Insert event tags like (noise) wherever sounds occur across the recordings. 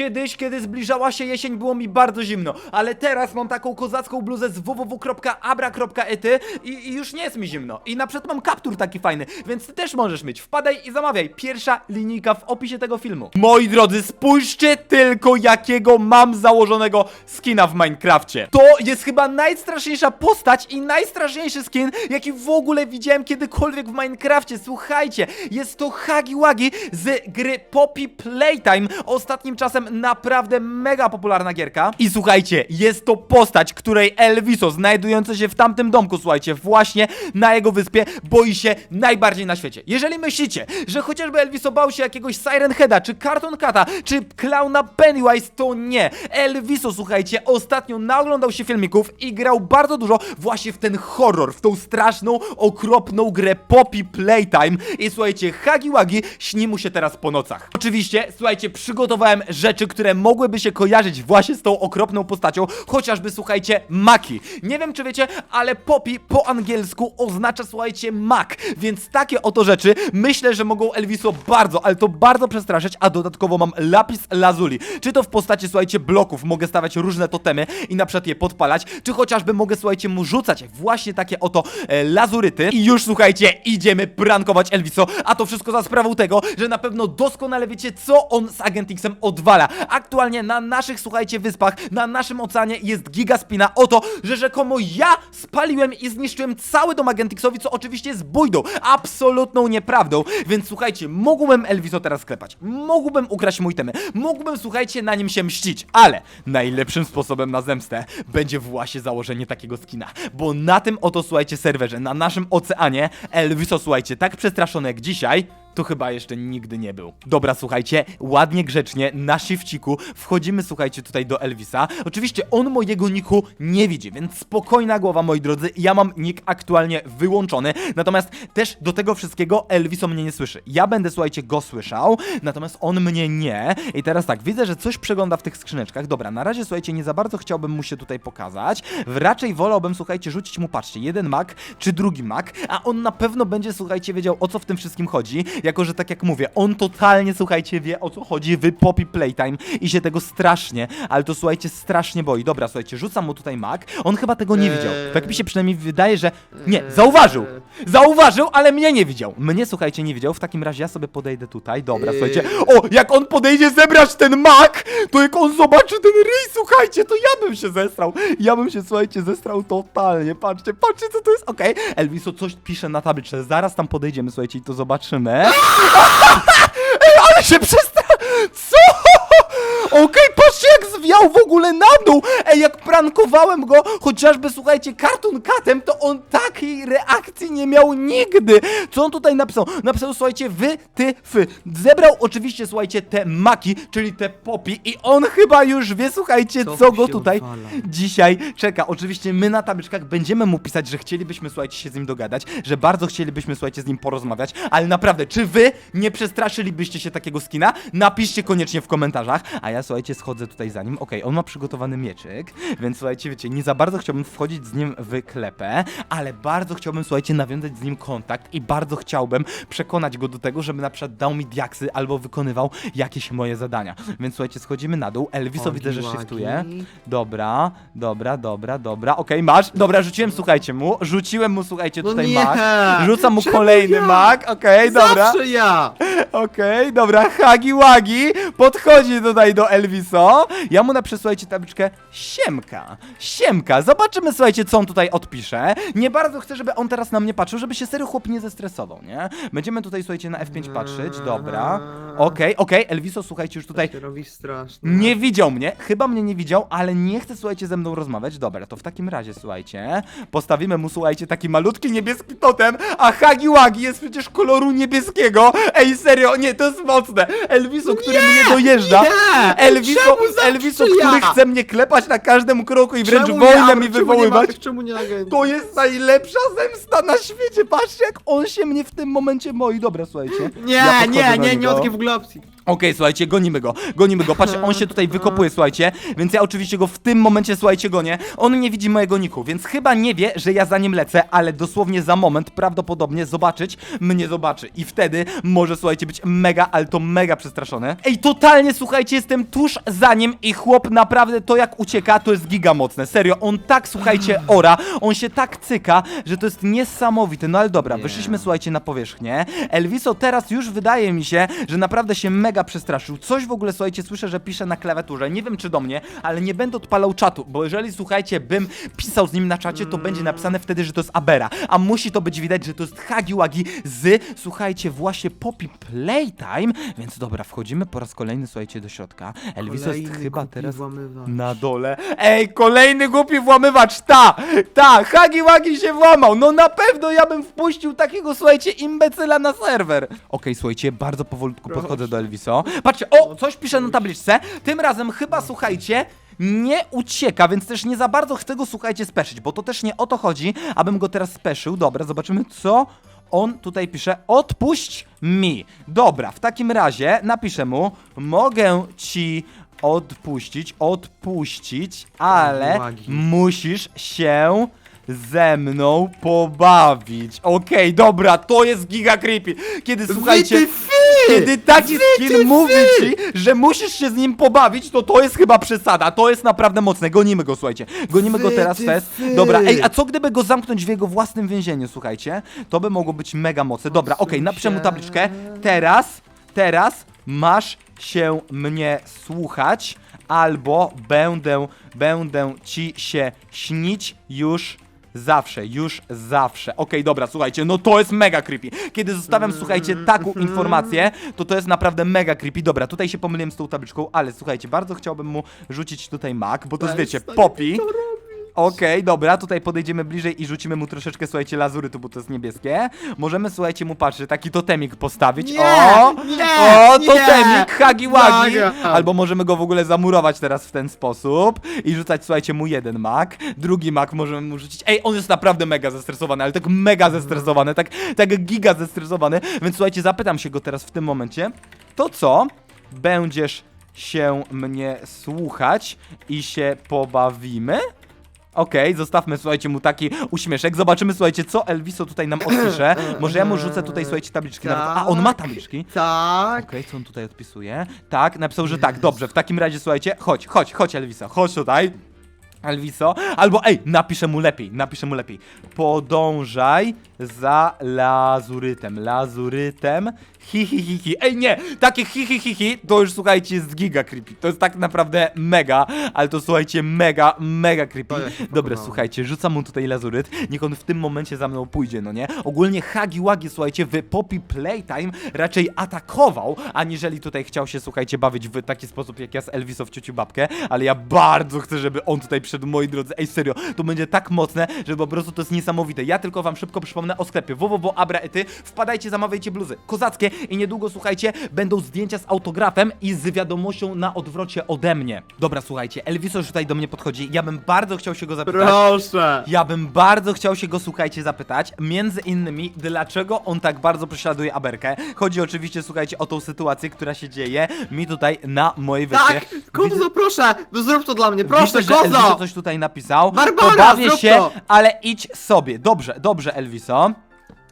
Kiedyś, kiedy zbliżała się jesień, było mi bardzo zimno, ale teraz mam taką kozacką bluzę z www.abra.ety i, i już nie jest mi zimno. I na przykład mam kaptur taki fajny, więc ty też możesz mieć. Wpadaj i zamawiaj. Pierwsza linijka w opisie tego filmu. Moi drodzy, spójrzcie tylko jakiego mam założonego skina w Minecrafcie. To jest chyba najstraszniejsza postać i najstraszniejszy skin, jaki w ogóle widziałem kiedykolwiek w Minecrafcie. Słuchajcie, jest to Hagi Wagi z gry Poppy Playtime. Ostatnim czasem naprawdę mega popularna gierka. I słuchajcie, jest to postać, której Elviso, znajdujący się w tamtym domku, słuchajcie, właśnie na jego wyspie, boi się najbardziej na świecie. Jeżeli myślicie, że chociażby Elviso bał się jakiegoś Siren Heada, czy Carton Cata, czy klauna Pennywise, to nie. Elviso, słuchajcie, ostatnio naoglądał się filmików i grał bardzo dużo właśnie w ten horror, w tą straszną, okropną grę Poppy Playtime. I słuchajcie, Hagi Wagi śni mu się teraz po nocach. Oczywiście, słuchajcie, przygotowałem rzeczy, które mogłyby się kojarzyć właśnie z tą okropną postacią, chociażby, słuchajcie, maki. Nie wiem, czy wiecie, ale Poppy po angielsku oznacza, słuchajcie, mak, więc takie oto rzeczy myślę, że mogą Elviso bardzo, ale to bardzo przestraszyć, a dodatkowo mam lapis lazuli. Czy to w postaci, słuchajcie, bloków, mogę stawiać różne totemy i na przykład je podpalać, czy chociażby mogę, słuchajcie, mu rzucać właśnie takie oto e, lazuryty. I już, słuchajcie, idziemy prankować Elviso, a to wszystko za sprawą tego, że na pewno doskonale wiecie, co on z Agent X-em odwala. Aktualnie na naszych, słuchajcie, wyspach, na naszym oceanie jest gigaspina o to, że rzekomo ja spaliłem i zniszczyłem cały dom Agent X-owi, co oczywiście jest bójdą, absolutną nieprawdą, więc słuchajcie, mógłbym Elviso teraz klepać, mógłbym ukraść mój temy, mógłbym, słuchajcie, na nim się mścić, ale najlepszym sposobem na zemstę będzie właśnie założenie takiego skina, bo na tym oto, słuchajcie, serwerze, na naszym oceanie, Elviso, słuchajcie, tak przestraszony jak dzisiaj, to chyba jeszcze nigdy nie był. Dobra, słuchajcie, ładnie, grzecznie, na shifciku wchodzimy, słuchajcie, tutaj do Elvisa. Oczywiście on mojego niku nie widzi, więc spokojna głowa, moi drodzy, ja mam nick aktualnie wyłączony, natomiast też do tego wszystkiego Elviso mnie nie słyszy. Ja będę, słuchajcie, go słyszał, natomiast on mnie nie. I teraz tak, widzę, że coś przegląda w tych skrzyneczkach. Dobra, na razie, słuchajcie, nie za bardzo chciałbym mu się tutaj pokazać. Raczej wolałbym, słuchajcie, rzucić mu, patrzcie, jeden mak czy drugi mak, a on na pewno będzie, słuchajcie, wiedział o co w tym wszystkim chodzi, jako że tak jak mówię, on totalnie, słuchajcie, wie o co chodzi w Poppy Playtime i się tego strasznie, ale to słuchajcie, strasznie boi. Dobra, słuchajcie, rzucam mu tutaj mak, on chyba tego nie Eee. widział. Tak mi się przynajmniej wydaje, że... Nie, zauważył! Zauważył, ale mnie nie widział. Mnie, słuchajcie, nie widział, w takim razie ja sobie podejdę tutaj, dobra, Eee. słuchajcie. O, jak on podejdzie zebrać ten mak, to jak on zobaczy ten ryj, słuchajcie, to ja bym się zestrał. Ja bym się, słuchajcie, zestrał totalnie. Patrzcie, patrzcie, co to jest. Okej, Elviso coś pisze na tabliczce, zaraz tam podejdziemy, słuchajcie, i to zobaczymy. Ej, ale się przestra... Co? Okej, patrzcie jak zwiał w ogóle na dół! Ej, jak prankowałem go, chociażby, słuchajcie, Cartoon Catem, to on takiej reakcji nie miał nigdy! Co on tutaj napisał? Napisał, słuchajcie, wy, ty, fy. Zebrał oczywiście, słuchajcie, te maki, czyli te popi i on chyba już wie, słuchajcie, co, Co go się tutaj odwala? dzisiaj czeka. Oczywiście my na tabliczkach będziemy mu pisać, że chcielibyśmy, słuchajcie, się z nim dogadać, że bardzo chcielibyśmy, słuchajcie, z nim porozmawiać, ale naprawdę, czy wy nie przestraszylibyście się takiego skina? Napiszcie koniecznie w komentarzach, a ja, słuchajcie, schodzę tutaj za nim. Okej, on ma przygotowany mieczyk, więc słuchajcie, wiecie, nie za bardzo chciałbym wchodzić z nim w klepę, ale bardzo chciałbym, słuchajcie, nawiązać z nim kontakt i bardzo chciałbym przekonać go do tego, żeby na przykład dał mi diaksy albo wykonywał jakieś moje zadania. Więc słuchajcie, schodzimy na dół. Elviso widzę, że Ogi, shiftuje. łagi. Dobra, dobra, dobra, dobra. Okej, masz. Dobra, rzuciłem, słuchajcie mu. Rzuciłem mu, słuchajcie, No tutaj nie! mak. Rzucam mu Czemu kolejny ja? mak. Okej, dobra. Zawsze ja! Okej, dobra, Hagi Wagi podchodzi tutaj do Elviso. Ja mu napiszę, słuchajcie, tabliczkę Siemka. Siemka. Zobaczymy, słuchajcie, co on tutaj odpisze. Nie bardzo chcę, żeby on teraz na mnie patrzył, żeby się serio chłop nie zestresował, nie? Będziemy tutaj, słuchajcie, na F5 patrzeć. Dobra. Okej, okej, Elviso, słuchajcie, już tutaj To się robi straszne. nie widział mnie, chyba mnie nie widział, ale nie chce, słuchajcie, ze mną rozmawiać. Dobra, to w takim razie, słuchajcie, postawimy mu, słuchajcie, taki malutki niebieski totem, a Hagi Wagi jest przecież koloru niebieskiego. Ej, serio, nie, to jest mocne. Elviso, który mnie dojeżdża. Nie! Elviso, Czemu Elviso, który chce mnie klepać na każdym kroku i wręcz Czemu wojnę mi Czemu wywoływać. Nie ma, czemu nie? To jest najlepsza zemsta na świecie. Patrzcie, jak on się mnie w tym momencie moi. Dobra, słuchajcie. Nie, Ja nie, nie, nie ma takiej w ogóle opcji. Okej, słuchajcie, gonimy go, gonimy go. Patrzcie, on się tutaj wykopuje, słuchajcie, więc ja oczywiście go w tym momencie, słuchajcie, gonię. On nie widzi mojego niku, więc chyba nie wie, że ja za nim lecę, ale dosłownie za moment prawdopodobnie zobaczyć mnie zobaczy. I wtedy może, słuchajcie, być mega, ale to mega przestraszony. Ej, totalnie, słuchajcie, jestem tuż za nim i chłop naprawdę to jak ucieka, to jest giga mocne. Serio, on tak, słuchajcie, ora, on się tak cyka, że to jest niesamowite. No ale dobra, wyszliśmy, słuchajcie, na powierzchnię. Elviso teraz już wydaje mi się, że naprawdę się mega przestraszył. Coś w ogóle, słuchajcie, słyszę, że pisze na klawiaturze. Nie wiem, czy do mnie, ale nie będę odpalał czatu, bo jeżeli, słuchajcie, bym pisał z nim na czacie, to będzie napisane wtedy, że to jest Abera. A musi to być widać, że to jest Hagi Wagi z, słuchajcie, właśnie Poppy Playtime. Więc dobra, wchodzimy po raz kolejny, słuchajcie, do środka. Elviso jest Kolejny chyba głupi teraz włamywacz. na dole. Ej, kolejny głupi włamywacz, ta, ta, Hagi Wagi się włamał. No na pewno ja bym wpuścił takiego, słuchajcie, imbecyla na serwer. Okej, słuchajcie, bardzo powolutku podchodzę do Elviso. Patrzcie, o, coś pisze na tabliczce. Tym razem chyba, słuchajcie, nie ucieka, więc też nie za bardzo chcę go, słuchajcie, speszyć, bo to też nie o to chodzi, abym go teraz speszył. Dobra, zobaczymy, co on tutaj pisze. Odpuść mi. Dobra, w takim razie napiszę mu, mogę ci odpuścić, odpuścić, ale musisz się ze mną pobawić. Okej, dobra, to jest giga creepy. Kiedy słuchajcie, kiedy taki skin mówi ci, że musisz się z nim pobawić, to to jest chyba przesada. To jest naprawdę mocne. Gonimy go, słuchajcie. Gonimy go Wy teraz ty fest. Dobra, ej, a co gdyby go zamknąć w jego własnym więzieniu, słuchajcie? To by mogło być mega mocne. Dobra, okej, napiszę mu tabliczkę. Teraz, teraz masz się mnie słuchać, albo będę, będę ci się śnić już Zawsze, już zawsze. Okej, dobra, słuchajcie, no to jest mega creepy. Kiedy zostawiam, słuchajcie, taką informację, to to jest naprawdę mega creepy. Dobra, tutaj się pomyliłem z tą tabliczką, ale słuchajcie, bardzo chciałbym mu rzucić tutaj mak, bo to jest, wiecie, Przestań Poppy. Okej, dobra, tutaj podejdziemy bliżej i rzucimy mu troszeczkę, słuchajcie, lazurytu, bo to jest niebieskie. Możemy, słuchajcie, mu patrzeć, taki totemik postawić. Nie, o! nie, o, nie. totemik, hagi wagi! Albo możemy go w ogóle zamurować teraz w ten sposób i rzucać, słuchajcie, mu jeden mak, drugi mak możemy mu rzucić. Ej, on jest naprawdę mega zestresowany, ale tak mega zestresowany, tak, tak giga zestresowany, więc słuchajcie, zapytam się go teraz w tym momencie, to co? Będziesz się mnie słuchać i się pobawimy? Okej, zostawmy, słuchajcie, mu taki uśmieszek. Zobaczymy, słuchajcie, co Elviso tutaj nam odpisze. Może ja mu rzucę tutaj, słuchajcie, tabliczki nawet. A, on ma tabliczki. Tak. Okej, co on tutaj odpisuje? Tak, napisał, że tak, dobrze, w takim razie słuchajcie, chodź, chodź, chodź Elviso, chodź tutaj. Elviso, albo ej, napiszę mu lepiej, napiszę mu lepiej. Podążaj za lazurytem, lazurytem, hi hi hi hi. Ej nie, takie hi hi hi hi, to już słuchajcie jest giga creepy, to jest tak naprawdę mega, ale to słuchajcie mega, mega creepy. Ja Dobra, słuchajcie, rzucam mu tutaj lazuryt, niech on w tym momencie za mną pójdzie, no nie? Ogólnie Hagi Wagi, słuchajcie, w Poppy Playtime raczej atakował, aniżeli tutaj chciał się, słuchajcie, bawić w taki sposób jak ja z Elviso w ciociu babkę, ale ja bardzo chcę, żeby on tutaj przyszedł, moi drodzy, ej serio, to będzie tak mocne, że po prostu to jest niesamowite. Ja tylko wam szybko przypomnę o sklepie www.abraety, wpadajcie, zamawiajcie bluzy kozackie i niedługo, słuchajcie, będą zdjęcia z autografem i z wiadomością na odwrocie ode mnie. Dobra, słuchajcie, Elviso już tutaj do mnie podchodzi, ja bym bardzo chciał się go zapytać. Proszę. Ja bym bardzo chciał się go, słuchajcie, zapytać, między innymi, dlaczego on tak bardzo prześladuje Aberkę. Chodzi oczywiście, słuchajcie, o tą sytuację, która się dzieje mi tutaj na mojej wyspie. Tak, Kozo, proszę, no zrób to dla mnie, proszę, Widzę, że Elviso Kozo! coś tutaj napisał. Barbara, zrób się, to! ale idź sobie. Dobrze, dobrze, Elviso.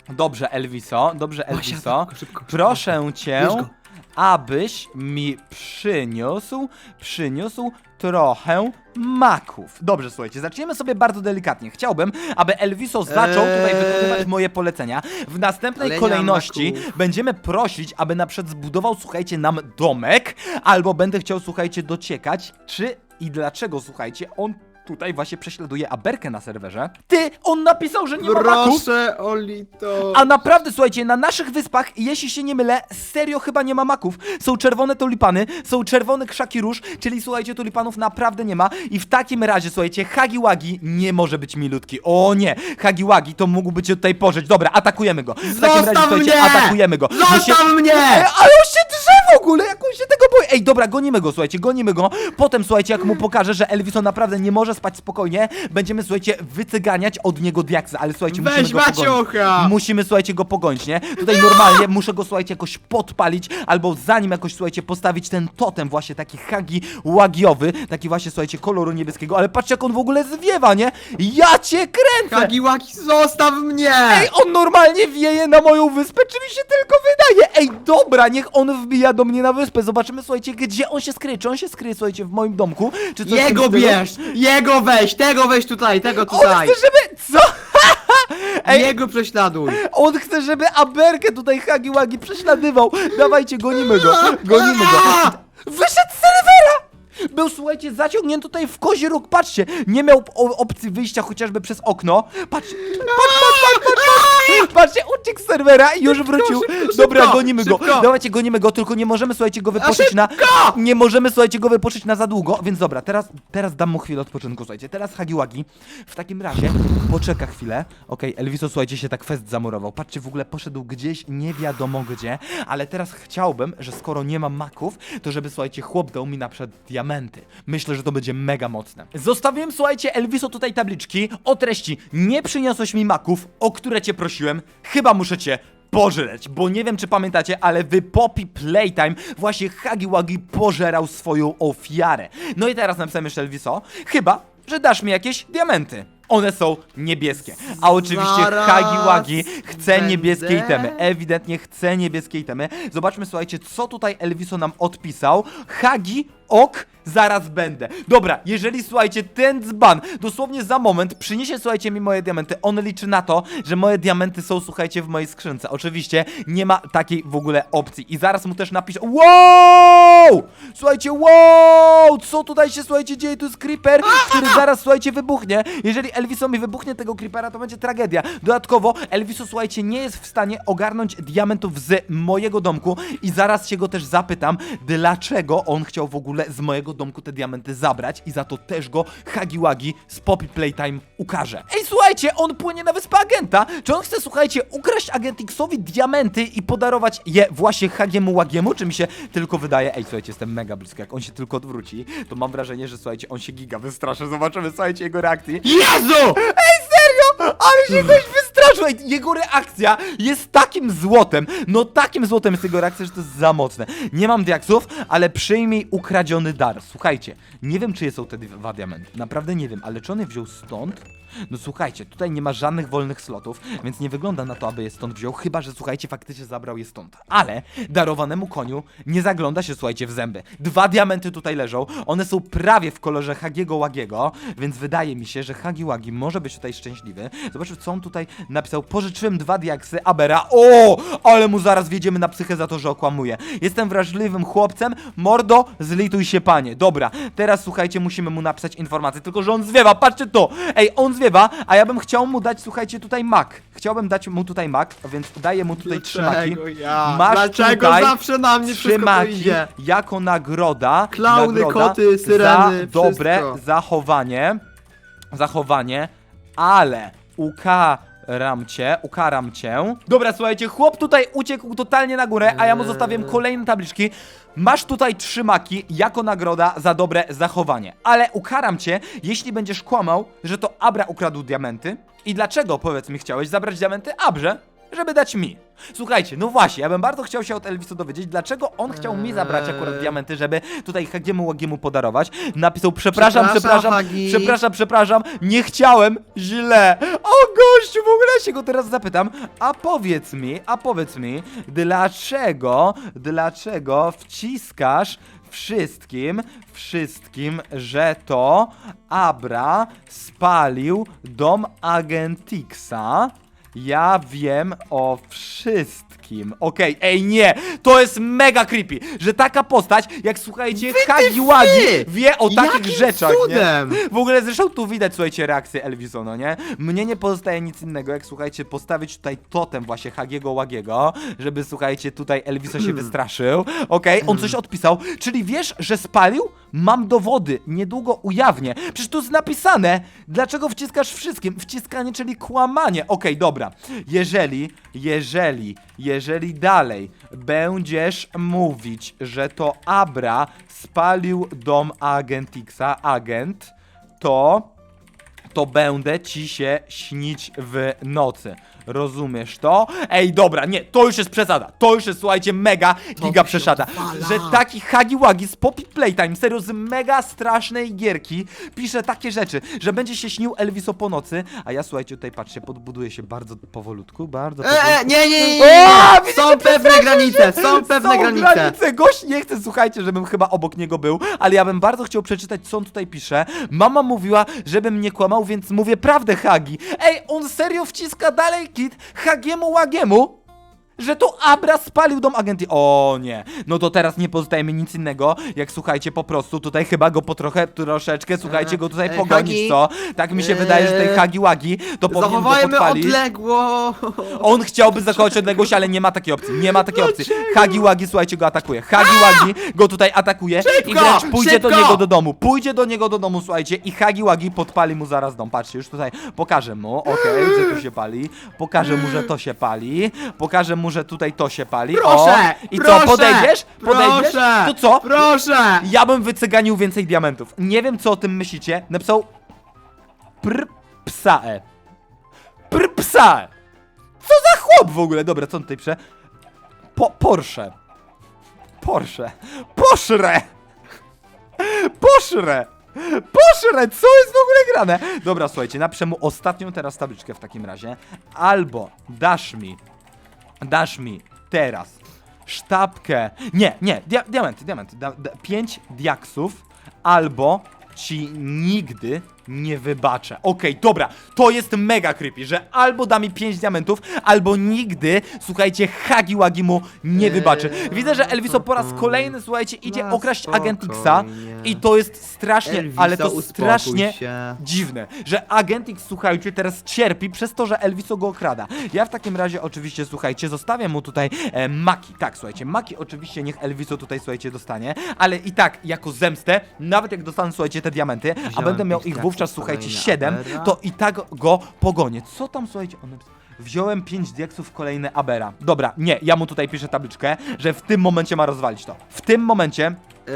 Dobrze, Elviso, dobrze, Elviso. szybko, szybko, Proszę Bierz cię, go. abyś mi przyniósł, przyniósł trochę maków. Dobrze, słuchajcie, zaczniemy sobie bardzo delikatnie. Chciałbym, aby Elviso zaczął tutaj Eee. wykonywać moje polecenia. W następnej Ale nie mam kolejności maków. będziemy prosić, aby na przykład zbudował, słuchajcie, nam domek, albo będę chciał, słuchajcie, dociekać, czy i dlaczego, słuchajcie, on tutaj właśnie prześladuje Aberkę na serwerze. Ty, on napisał, że nie ma maków! Proszę, Olito. A naprawdę, słuchajcie, na naszych wyspach, jeśli się nie mylę, serio chyba nie ma maków. Są czerwone tulipany, są czerwone krzaki róż, czyli słuchajcie, tulipanów naprawdę nie ma. I w takim razie, słuchajcie, Hagiwagi nie może być milutki. O nie, Hagiwagi to mógłby cię tutaj pożyć. Dobra, atakujemy go. W takim razie, Zostaw słuchajcie, mnie! atakujemy go. Zostaw mnie! Ej, ale on się ej, dobra, gonimy go, słuchajcie, gonimy go. Potem, słuchajcie, jak mu pokażę, że Elviso naprawdę nie może spać spokojnie, będziemy, słuchajcie, wycyganiać od niego diaksy, ale słuchajcie, Weź musimy go pogonić. Maciocha! Musimy, słuchajcie, go pogonić, nie? Tutaj normalnie muszę go, słuchajcie, jakoś podpalić, albo zanim jakoś, słuchajcie, postawić ten totem właśnie taki hagi łagiowy, taki właśnie, słuchajcie, koloru niebieskiego, ale patrzcie, jak on w ogóle zwiewa, nie? Ja cię kręcę! Hagiwaki, zostaw mnie! Ej, on normalnie wieje na moją wyspę, czy mi się tylko wydaje? Ej, dobra, niech on wbija do mnie na wyspę. Zobaczymy, słuchajcie, gdzie on się skryje. Czy on się skryje, słuchajcie, w moim domku? Czy coś Jego stylu? bierz! Jego weź! Tego weź tutaj, tego On tutaj! chce, żeby... Co? (laughs) Ej, Jego prześladuj! on chce, żeby Aberkę tutaj Hagi Wagi prześladywał. Dawajcie, gonimy go, gonimy go. (laughs) Wyszedł! Był, słuchajcie, zaciągnięty tutaj w kozi róg, patrzcie, nie miał o- opcji wyjścia chociażby przez okno. Patrzcie, patrz, patrz, patrz, patrz, patrz. Patrzcie, uciekł z serwera i już wrócił. szybko, Dobra, gonimy go. szybko. Dawajcie, gonimy go, tylko nie możemy, słuchajcie, go wypoczyć na... Nie możemy, słuchajcie, go wypoczyć na za długo, więc dobra, teraz, teraz dam mu chwilę odpoczynku, słuchajcie. Teraz Hagiwagi w takim razie poczeka chwilę. Okej, Elviso, słuchajcie, się tak fest zamurował. Patrzcie, w ogóle poszedł gdzieś, nie wiadomo gdzie, ale teraz chciałbym, że skoro nie mam maków, to żeby, słuchajcie, chłop dał mi na przykład diamenty. Myślę, że to będzie mega mocne. Zostawiłem, słuchajcie, Elviso tutaj tabliczki o treści nie przyniosłeś mi maków, o które cię prosiłem, chyba muszę cię pożreć, bo nie wiem czy pamiętacie, ale w Poppy Playtime właśnie Hagi Wagi pożerał swoją ofiarę. No i teraz napisałem jeszcze Elviso, chyba, że dasz mi jakieś diamenty. One są niebieskie. A oczywiście Zaraz Hagi Wagi chce będę. niebieskie itemy. Ewidentnie chce niebieskie itemy. Zobaczmy, słuchajcie, co tutaj Elviso nam odpisał. Hagi, ok, zaraz będę. Dobra, jeżeli, słuchajcie, ten dzban dosłownie za moment przyniesie, słuchajcie, mi moje diamenty, on liczy na to, że moje diamenty są, słuchajcie, w mojej skrzynce. Oczywiście nie ma takiej w ogóle opcji. I zaraz mu też napiszę, wow! Słuchajcie, wow! Co tutaj się, słuchajcie, dzieje? Tu jest creeper, który zaraz, słuchajcie, wybuchnie. Jeżeli Elviso mi wybuchnie tego creepera, to będzie tragedia. Dodatkowo, Elviso, słuchajcie, nie jest w stanie ogarnąć diamentów z mojego domku i zaraz się go też zapytam, dlaczego on chciał w ogóle z mojego domku te diamenty zabrać i za to też go Hagiwagi z Poppy Playtime ukaże. Ej, słuchajcie, on płynie na wyspę agenta. Czy on chce, słuchajcie, ukraść Agentixowi diamenty i podarować je właśnie Hagiemu Łagiemu, czy mi się tylko wydaje? Ej, słuchajcie, jestem mega blisko. Jak on się tylko odwróci, to mam wrażenie, że słuchajcie, on się giga wystraszy. Zobaczymy, słuchajcie, jego reakcji. Jezu! Ej, serio! Ale się (laughs) ktoś wystraszył! Ej, jego reakcja jest takim złotem, no takim złotem jest jego reakcja, że to jest za mocne. Nie mam diaksów, ale przyjmij ukradziony dar. Słuchajcie, nie wiem, czyje są te dwa diamenty. Naprawdę nie wiem, ale czy on je wziął stąd? No słuchajcie, tutaj nie ma żadnych wolnych slotów, więc nie wygląda na to, aby je stąd wziął, chyba że słuchajcie, faktycznie zabrał je stąd. Ale darowanemu koniu nie zagląda się, słuchajcie, w zęby. Dwa diamenty tutaj leżą, one są prawie w kolorze Hagiego Łagiego, więc wydaje mi się, że Hagi Łagi może być tutaj szczęśliwy. Zobaczmy, co on tutaj napisał. Pożyczyłem dwa diaksy Abera. O, ale mu zaraz wjedziemy na psychę za to, że okłamuje. Jestem wrażliwym chłopcem. Mordo, zlituj się, panie. Dobra, teraz słuchajcie, musimy mu napisać informację, tylko że on zwiewa, patrzcie to. Ej, on zwiewa, a ja bym chciał mu dać, słuchajcie, tutaj mak. Chciałbym dać mu tutaj mak, więc daję mu tutaj trzy maki. Dlaczego ja? Masz Dlaczego tutaj zawsze na mnie Trzy wszystko to maki idzie? jako nagroda. Klauny, nagroda koty, syreny, Za dobre wszystko. zachowanie. Zachowanie, ale ukaram cię, ukaram cię. Dobra, słuchajcie, chłop tutaj uciekł totalnie na górę, a ja mu zostawiam kolejne tabliczki. Masz tutaj trzy maki jako nagroda za dobre zachowanie. Ale ukaram cię, jeśli będziesz kłamał, że to Abra ukradł diamenty. I dlaczego, powiedz mi, chciałeś zabrać diamenty Abrze? Żeby dać mi. Słuchajcie, no właśnie, ja bym bardzo chciał się od Elviso dowiedzieć, dlaczego on chciał mi zabrać akurat Eee. diamenty, żeby tutaj Hagiemu Łagiemu podarować. Napisał, przepraszam, Przepraszam, przepraszam, Hagi. przepraszam, przepraszam, nie chciałem, źle. O gościu, w ogóle się go teraz zapytam. A powiedz mi, a powiedz mi, dlaczego, dlaczego wciskasz wszystkim, wszystkim, że to Abra spalił dom Agentixa? Ja wiem o wszystkim. Okej, ej nie, to jest mega creepy, że taka postać, jak słuchajcie, Hagiwagi wie o takich Jakim rzeczach, cudem? nie? W ogóle zresztą tu widać, słuchajcie, reakcję Elvisona, nie? Mnie nie pozostaje nic innego, jak słuchajcie, postawić tutaj totem właśnie Hagiego Łagiego, żeby słuchajcie, tutaj Elviso się wystraszył. Okej, on coś odpisał, czyli wiesz, że spalił? Mam dowody, niedługo ujawnię. Przecież tu jest napisane, dlaczego wciskasz wszystkim. Wciskanie, czyli kłamanie. Okej, dobra. Jeżeli, jeżeli, jeżeli dalej będziesz mówić, że to Abra spalił dom Agentixa, agent, to to będę ci się śnić w nocy. Rozumiesz to? Ej, dobra, nie, to już jest przesada. To już jest, słuchajcie, mega giga przesada. Że taki Hagiwagi z Poppy Playtime, serio z mega strasznej gierki, pisze takie rzeczy, że będzie się śnił Elviso po nocy, a ja, słuchajcie, tutaj patrzcie, podbuduję się bardzo powolutku, bardzo powolutku. E, e, nie, nie, nie, nie. O, widzicie, Są pewne granice, są pewne są granice. granice. Gość nie chce, słuchajcie, żebym chyba obok niego był, ale ja bym bardzo chciał przeczytać, co on tutaj pisze. Mama mówiła, żebym nie kłamał, więc mówię prawdę, Hagi. Ej, on serio wciska dalej kit Hagiemu Łagiemu? Że to Abra spalił dom agenty. O nie. No to teraz nie pozostaje mi nic innego, jak słuchajcie, po prostu tutaj chyba go po trochę, troszeczkę, słuchajcie, go tutaj e, pogonić, Hagi? co? Tak mi się wydaje, że tej Eee, Hagi Łagi to powinien go Zachowajmy podpalić. odległo. On chciałby zachować odległość, ale nie ma takiej opcji. Nie ma takiej opcji. Hagi Wagi, słuchajcie, go atakuje. Hagi Wagi go tutaj atakuje i Szybko! wręcz pójdzie do Szybko! niego do domu. Pójdzie do niego do domu, słuchajcie, i Hagi Wagi podpali mu zaraz dom. Patrzcie, już tutaj pokażę mu, okej, że tu się pali. Pokażę mu, że to się pali. Pokażę mu, że tutaj to się pali. Proszę! O. I proszę, co, podejdziesz? Podejdziesz? Proszę, To co? Proszę! Ja bym wycyganił więcej diamentów. Nie wiem, co o tym myślicie. Napisał pr psae. Pr psae. Co za chłop w ogóle? Dobra, co on tutaj pisze? Po Porsche. Porsche. Poszre! Poszre! Poszre! Co jest w ogóle grane? Dobra, słuchajcie, napiszę mu ostatnią teraz tabliczkę w takim razie. Albo dasz mi, dasz mi teraz sztabkę. Nie, nie, dia diamenty, diamenty. Da, da, pięć diaksów, albo ci nigdy nie wybaczę. Okej, dobra, to jest mega creepy, że albo da mi pięć diamentów, albo nigdy, słuchajcie, Hagi Wagi mu nie wybaczy. Widzę, że Elviso po raz kolejny, słuchajcie, idzie Na okraść. Agent Xa i to jest strasznie, Elviso, ale to uspokój strasznie się. dziwne, że Agent X, słuchajcie, teraz cierpi przez to, że Elviso go okrada. Ja w takim razie oczywiście, słuchajcie, zostawiam mu tutaj e, Maki. Tak, słuchajcie, Maki oczywiście niech Elviso tutaj, słuchajcie, dostanie, ale i tak, jako zemstę, nawet jak dostanę, słuchajcie, te diamenty, a Wziąłem będę miał pięć ich wówczas, słuchajcie, kolejna 7, Abera. to i tak go pogonię. Co tam, słuchajcie, on napisał? Wziąłem 5 diaksów, kolejne Abera. Dobra, nie, ja mu tutaj piszę tabliczkę, że w tym momencie ma rozwalić to. W tym momencie Yy,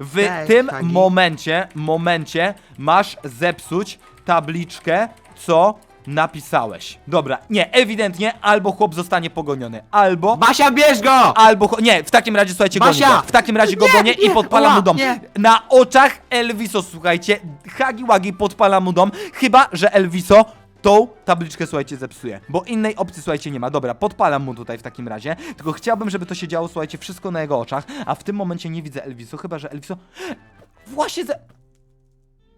w cześć, tym Hagi. momencie, momencie masz zepsuć tabliczkę, co napisałeś. Dobra, nie, ewidentnie albo chłop zostanie pogoniony, albo... Basia, bierz go! Albo, cho- nie, w takim razie słuchajcie, gonię Basia! go. W takim razie go Nie, gonię i nie, podpalam mu dom. nie. Na oczach Elviso, słuchajcie, Hagi Wagi podpala mu dom, chyba, że Elviso tą tabliczkę, słuchajcie, zepsuje. Bo innej opcji, słuchajcie, nie ma. Dobra, podpalam mu tutaj w takim razie. Tylko chciałbym, żeby to się działo, słuchajcie, wszystko na jego oczach, a w tym momencie nie widzę Elviso, chyba, że Elviso... Właśnie ze...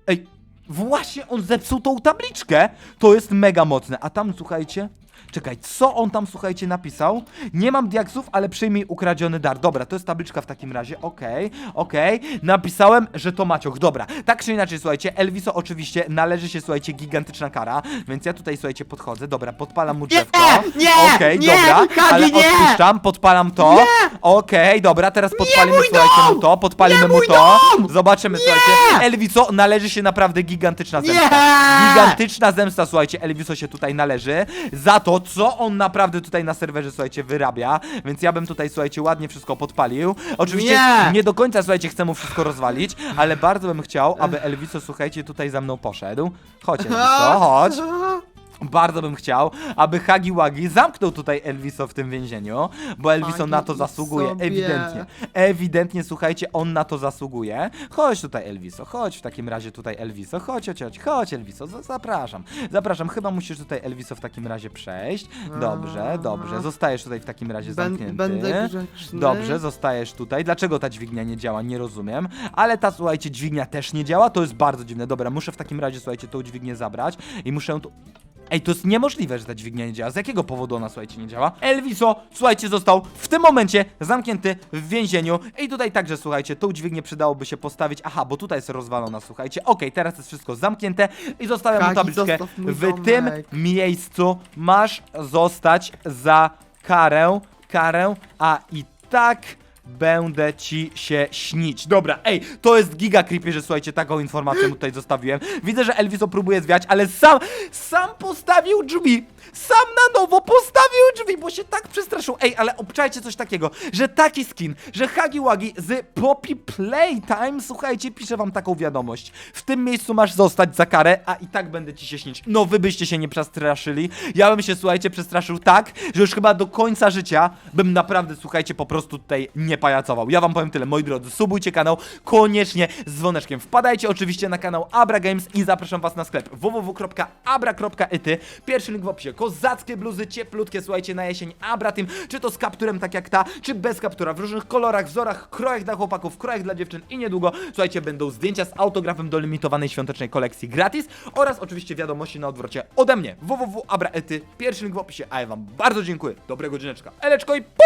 Ej, właśnie on zepsuł tą tabliczkę. To jest mega mocne. A tam, słuchajcie... Czekaj, co on tam, słuchajcie, napisał? Nie mam diaksów, ale przyjmij ukradziony dar. Dobra, to jest tabliczka w takim razie, okej, okej. Napisałem, że to Macioch, dobra. Tak czy inaczej, słuchajcie, Elviso oczywiście należy się, słuchajcie, gigantyczna kara, więc ja tutaj, słuchajcie, podchodzę, dobra, podpalam mu drzewko. nie, Okej, nie, dobra, ale nie! odpuszczam, podpalam to. Okej, dobra, teraz podpalimy, mój słuchajcie, dom! mu to, podpalimy Nie mu mój to. dom! Zobaczymy, słuchajcie. Elviso należy się naprawdę gigantyczna zemsta. Nie! Gigantyczna zemsta, słuchajcie, Elviso się tutaj należy za to, co on naprawdę tutaj na serwerze, słuchajcie, wyrabia, więc ja bym tutaj, słuchajcie, ładnie wszystko podpalił. Oczywiście nie, Nie! do końca, słuchajcie, chcę mu wszystko rozwalić, ale bardzo bym chciał, aby Elviso, słuchajcie, tutaj za mną poszedł. Chodź, Elviso, chodź. (laughs) Bardzo bym chciał, aby Hagi Wagi zamknął tutaj Elviso w tym więzieniu, bo Elviso Hagi na to zasługuje, sobie. ewidentnie. Ewidentnie, słuchajcie, on na to zasługuje. Chodź tutaj, Elviso, chodź w takim razie tutaj, Elviso, chodź, chodź, chodź, chodź, Elviso, z- zapraszam. Zapraszam, chyba musisz tutaj, Elviso, w takim razie przejść. Dobrze, dobrze, zostajesz tutaj w takim razie zamknięty. Będę grzeczny. Dobrze, zostajesz tutaj. Dlaczego ta dźwignia nie działa? Nie rozumiem. Ale ta, słuchajcie, dźwignia też nie działa. To jest bardzo dziwne. Dobra, muszę w takim razie, słuchajcie, tą dźwignię zabrać i muszę tu... Ej, to jest niemożliwe, że ta dźwignia nie działa. Z jakiego powodu ona, słuchajcie, nie działa? Elviso, słuchajcie, został w tym momencie zamknięty w więzieniu. I tutaj także, słuchajcie, tą dźwignię przydałoby się postawić. Aha, bo tutaj jest rozwalona, słuchajcie. Okej, teraz jest wszystko zamknięte i zostawiam mu Hagi, tabliczkę. zostaw mój W tym domek. miejscu masz zostać za karę, karę, a i tak będę ci się śnić. Dobra, ej, to jest giga creepy, że słuchajcie, taką informację mu tutaj zostawiłem. Widzę, że Elviso próbuje zwiać, ale sam, sam postawił drzwi. Sam na nowo postawił drzwi, bo się tak przestraszył. Ej, ale obczajcie coś takiego, że taki skin, że Hagi Wagi z Poppy Playtime, słuchajcie, piszę wam taką wiadomość. W tym miejscu masz zostać za karę, a i tak będę ci się śnić. No wy byście się nie przestraszyli. Ja bym się, słuchajcie, przestraszył tak, że już chyba do końca życia bym naprawdę, słuchajcie, po prostu tutaj nie pajacował. Ja wam powiem tyle, moi drodzy, subujcie kanał, koniecznie z dzwoneczkiem. Wpadajcie oczywiście na kanał Abra Games i zapraszam was na sklep www.abra.ety. Pierwszy link w opisie. Kozackie bluzy, cieplutkie, słuchajcie, na jesień Abra Team, czy to z kapturem tak jak ta, czy bez kaptura, w różnych kolorach, wzorach, krojach dla chłopaków, krojach dla dziewczyn i niedługo, słuchajcie, będą zdjęcia z autografem do limitowanej świątecznej kolekcji gratis oraz oczywiście wiadomości na odwrocie ode mnie www.abra.ety. Pierwszy link w opisie, a ja wam bardzo dziękuję. Dobrego dzineczka. Eleczko i pół!